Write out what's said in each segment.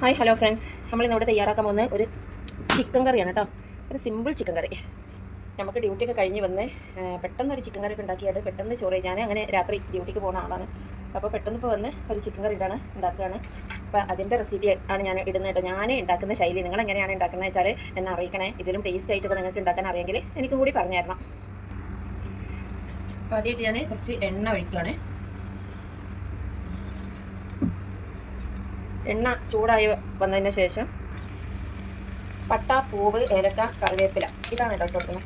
Hi hello friends നമ്മളിന്ന് ഇവിടെ തയ്യാറാക്കാൻ പോകുന്ന ഒരു ചിക്കൻ കറിയാണ് കേട്ടോ ഒരു സിമ്പിൾ ചിക്കൻ കറി. നമുക്ക് ഡ്യൂട്ടിയൊക്കെ കഴിഞ്ഞ് വന്ന് പെട്ടെന്ന് ഒരു ചിക്കൻ കറി ഒക്കെ ഉണ്ടാക്കിയാണ് പെട്ടെന്ന് ചോറ് ഞാൻ അങ്ങനെ രാത്രി ഡ്യൂട്ടിക്ക് പോകുന്ന ആളാണ്. അപ്പോൾ പെട്ടെന്ന് ഇപ്പോൾ വന്ന് ഒരു ചിക്കൻ കറി ഇടാണ് ഉണ്ടാക്കുകയാണ് അപ്പോൾ അതിന്റെ റെസിപ്പി ആണ് ഞാൻ ഇടുന്നത് കേട്ടോ ഞാൻ ഉണ്ടാക്കുന്ന ശൈലി നിങ്ങൾ എങ്ങനെയാണ് ഉണ്ടാക്കുന്നത് വെച്ചാൽ എന്നെ അറിയിക്കണേ. ഇതിലും ടേസ്റ്റ് ആയിട്ടൊക്കെ നിങ്ങൾക്ക് ഉണ്ടാക്കാൻ അറിയെങ്കിൽ എനിക്കും കൂടി പറഞ്ഞു തരണം അപ്പോൾ ആദ്യമായിട്ട് ഞാൻ കുറച്ച് എണ്ണ ഒഴിക്കുകയാണ് എണ്ണ ചൂടായി വന്നതിന് ശേഷം പട്ട പൂവ് ഏലക്ക കറിവേപ്പില. ഇതാണ് ഇട്ട് കൊടുക്കുന്നത്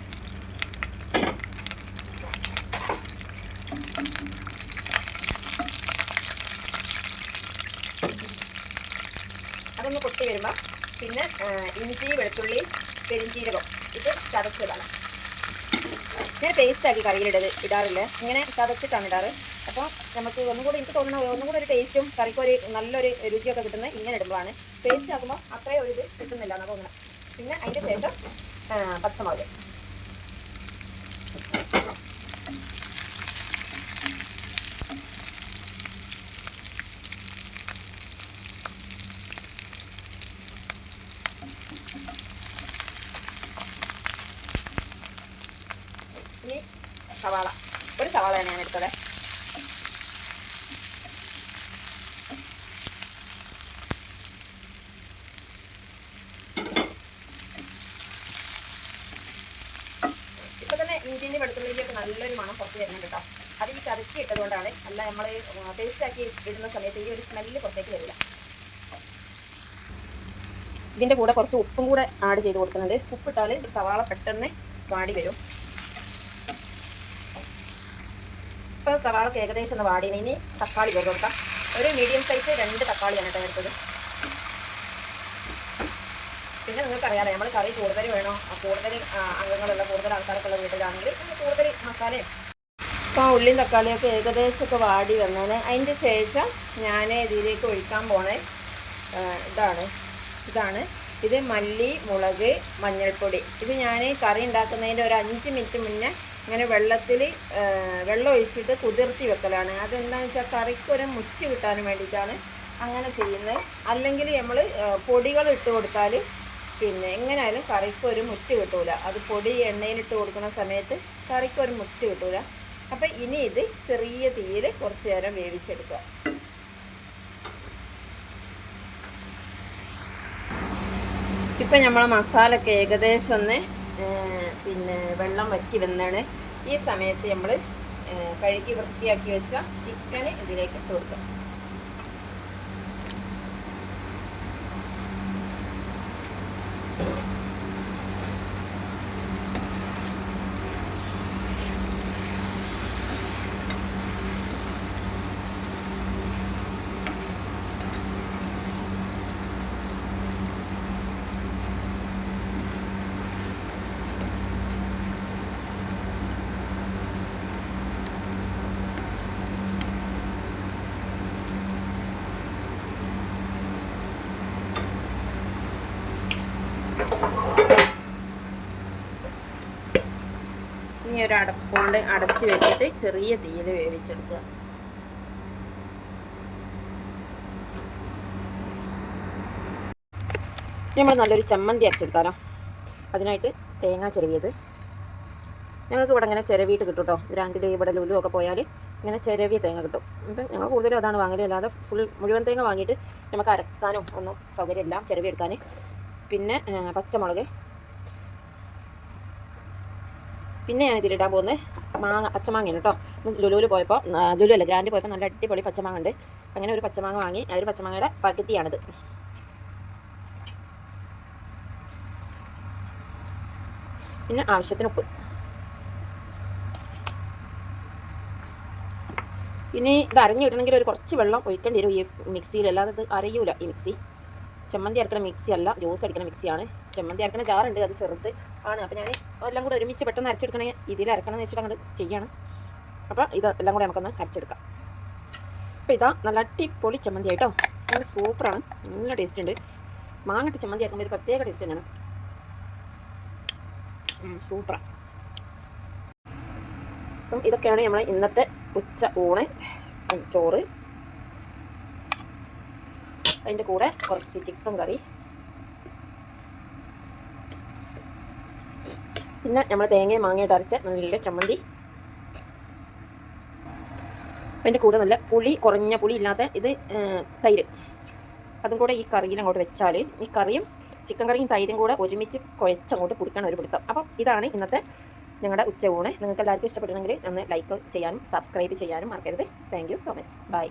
അതൊന്ന് പൊട്ടി വരുമ്പോൾ പിന്നെ ഇഞ്ചി വെളുത്തുള്ളി പെരിഞ്ചീരകം. ഇത് ചതച്ചതാണ്. ഞാൻ പേസ്റ്റ് ആക്കി കറിയിലിടത് ഇടാറില്ല? ഇങ്ങനെ ചതച്ചിട്ടാണ് ഇടാറ്. അപ്പോൾ നമുക്ക് ഒന്നും കൂടി എനിക്ക് തോന്നുന്ന ഒന്നും കൂടി ഒരു ടേസ്റ്റും കറിക്കൊരു നല്ലൊരു രുചിയൊക്കെ കിട്ടുന്നത് ഇങ്ങനെ ഇടുമ്പോഴാണ്. പേസ്റ്റ് ആക്കുമ്പോൾ അത്രയും ഒരു ഇത് കിട്ടുന്നില്ല എന്നാണ് തോന്നുന്നത് പിന്നെ അതിന്റെ ശേഷം പച്ചമുളക്. ഇനി സവാള. ഒരു സവാളയാണ് ഞാൻ എടുത്തത്. ഇപ്പൊ തന്നെ ഇഞ്ചിന്റെ വെളുത്തുള്ളിയിലേക്ക് നല്ലൊരു മണം പുറത്ത് വരുന്നുണ്ട് കേട്ടോ. അത് ഈ കറക്കി ഇട്ടതുകൊണ്ടാണ് അല്ല നമ്മൾ പേസ്റ്റ് ആക്കി ഇടുന്ന സമയത്ത് ഈ ഒരു സ്മെല്ല് പുറത്തേക്ക് വരില്ല. ഇതിന്റെ കൂടെ കുറച്ച് ഉപ്പും കൂടെ ആഡ് ചെയ്ത് കൊടുക്കുന്നുണ്ട്. ഉപ്പിട്ടാൽ സവാള പെട്ടെന്ന് വാടി വരും ഇപ്പോൾ സവാളക്ക് ഏകദേശം ഒന്ന് വാടിന് ഇനി തക്കാളി ചേർത്ത് കൊടുക്കാം. ഒരു മീഡിയം സൈസ് രണ്ട് തക്കാളിയാണ് കേട്ടോ എടുത്തത്. പിന്നെ നിങ്ങൾക്ക് അറിയാലോ നമ്മൾ കറി കൂടുതൽ വേണോ? കൂടുതൽ അംഗങ്ങളുള്ള കൂടുതൽ ആൾക്കാർക്കുള്ള വീട്ടിലാണെങ്കിൽ കൂടുതൽ മസാലയും ഇപ്പോൾ ഉള്ളിയും തക്കാളിയൊക്കെ ഏകദേശമൊക്കെ വാടി വന്നേനെ. അതിന്റെ ശേഷം ഞാൻ ഇതിലേക്ക് ഒഴിക്കാൻ പോണേ. ഇതാണ്. ഇതാണ്. ഇത് മല്ലി മുളക് മഞ്ഞൾപ്പൊടി. ഇത് ഞാൻ കറി ഉണ്ടാക്കുന്നതിന്റെ ഒരു അഞ്ച് മിനിറ്റ് മുന്നേ ഇങ്ങനെ വെള്ളത്തിൽ വെള്ളം ഒഴിച്ചിട്ട് കുതിർത്തി വെക്കലാണ്. അതെന്താണെന്ന് വെച്ചാൽ കറിക്കൊരു മുറ്റ് കിട്ടാൻ വേണ്ടിയിട്ടാണ് അങ്ങനെ ചെയ്യുന്നത്. അല്ലെങ്കിൽ നമ്മൾ പൊടികൾ ഇട്ട് കൊടുത്താൽ പിന്നെ എങ്ങനെയായാലും കറിക്കൊരു മുറ്റ് കിട്ടൂല. അത് പൊടി എണ്ണയിലിട്ട് കൊടുക്കുന്ന സമയത്ത് കറിക്കൊരു മുറ്റ് കിട്ടൂല. അപ്പം ഇനി ഇത് ചെറിയ തീയിൽ കുറച്ച് നേരം വേവിച്ചെടുക്കുക. ഇപ്പം നമ്മൾ മസാലയൊക്കെ ഏകദേശം ഒന്ന് പിന്നെ വെള്ളം വറ്റി വന്നാണ് ഈ സമയത്ത് നമ്മൾ കഴുകി വൃത്തിയാക്കി വെച്ച ചിക്കന് ഇതിലേക്ക് ഇട്ട് കൊടുക്കാം ഇനി ഒരു അടപ്പുകൊണ്ട് അടച്ച് വെച്ചിട്ട് ചെറിയ തീയിൽ വേവിച്ചെടുക്കുക. നമ്മൾ നല്ലൊരു ചമ്മന്തി അരച്ചെടുത്താലോ അതിനായിട്ട് തേങ്ങ ചെറിയത് ഞങ്ങൾക്ക് ഇവിടെ ഇങ്ങനെ ചിരവിയിട്ട് കിട്ടും കേട്ടോ ഗ്രാൻഡിൽ ഇവിടെ ലുലു ഒക്കെ പോയാൽ ഇങ്ങനെ ചിരവിയ തേങ്ങ കിട്ടും. അപ്പം ഞങ്ങൾ കൂടുതലും അതാണ് വാങ്ങൽ. അല്ലാതെ ഫുൾ മുഴുവൻ തേങ്ങ വാങ്ങിയിട്ട് നമുക്ക് അരക്കാനും ഒന്നും സൗകര്യമില്ല ചിരവി പിന്നെ പച്ചമുളക് പിന്നെ ഞാൻ ഇതിലിടാൻ പോകുന്നത്. മാങ്ങ പച്ചമാങ്ങയാണ് കേട്ടോ. ലുലുവിൽ പോയപ്പോൾ ലുലു അല്ല ഗ്രാൻഡ് പോയപ്പോൾ നല്ല അടിപൊളി പച്ചമാങ്ങ ഉണ്ട് അങ്ങനെ ഒരു പച്ചമാങ്ങ വാങ്ങി ഒരു പച്ചമാങ്ങയുടെ പകുതിയാണിത്. പിന്നെ ആവശ്യത്തിന് ഉപ്പ്. ഇനി ഇത് അരഞ്ഞു കിട്ടണമെങ്കിൽ ഒരു കുറച്ച് വെള്ളം ഒഴിക്കേണ്ടി വരും. ഈ മിക്സിയിൽ അല്ലാതെ അരയൂല ഈ മിക്സി. ചമ്മന്തി അരക്കണ മിക്സി അല്ല ജ്യൂസ് അടിക്കണ മിക്സിയാണ്. ചമ്മന്തി അരക്കണ ജാറുണ്ട് അത് ചെറുത് ആണ്. അപ്പോൾ ഞാൻ എല്ലാം കൂടെ ഒരുമിച്ച് പെട്ടെന്ന് അരച്ചെടുക്കണേ ഇതിൽ അരക്കണം എന്ന് വെച്ചിട്ട് അങ്ങോട്ട് ചെയ്യണം. അപ്പോൾ ഇത് എല്ലാം കൂടെ നമുക്കൊന്ന് അരച്ചെടുക്കാം. അപ്പോൾ ഇതാ നല്ല അടിപൊളി ചമ്മന്തി ആയിട്ടോ. നല്ല സൂപ്പറാണ് നല്ല ടേസ്റ്റ് ഉണ്ട്. മാങ്ങട്ട് ചമ്മന്തി ആക്കുമ്പോൾ ഒരു പ്രത്യേക ടേസ്റ്റ് തന്നെയാണ്. സൂപ്പറാണ് അപ്പം ഇതൊക്കെയാണ് നമ്മൾ ഇന്നത്തെ ഉച്ച ഊണ്. ചോറ്. അതിന്റെ കൂടെ കുറച്ച് ചിക്കൻ കറി പിന്നെ നമ്മൾ തേങ്ങയും മാങ്ങയിട്ട് അരച്ച് നല്ല ചമ്മന്തി. അതിന്റെ കൂടെ നല്ല പുളി കുറഞ്ഞ പുളി ഇല്ലാത്ത ഇത് തൈര്. അതും കൂടെ ഈ കറിയിൽ അങ്ങോട്ട് വെച്ചാൽ ഈ കറിയും ചിക്കൻ കറിയും തൈരും കൂടെ ഒരുമിച്ച് കുഴച്ചങ്ങോട്ട് കുടിക്കണം ഒരു പിടുത്തം. അപ്പം ഇതാണ് ഇന്നത്തെ ഞങ്ങളുടെ ഉച്ചയൂണ് നിങ്ങൾക്ക് എല്ലാവർക്കും ഇഷ്ടപ്പെട്ടിട്ടുണ്ടെങ്കിൽ ഒന്ന് ലൈക്ക് ചെയ്യാനും സബ്സ്ക്രൈബ് ചെയ്യാനും മറക്കരുത്. Thank so much bye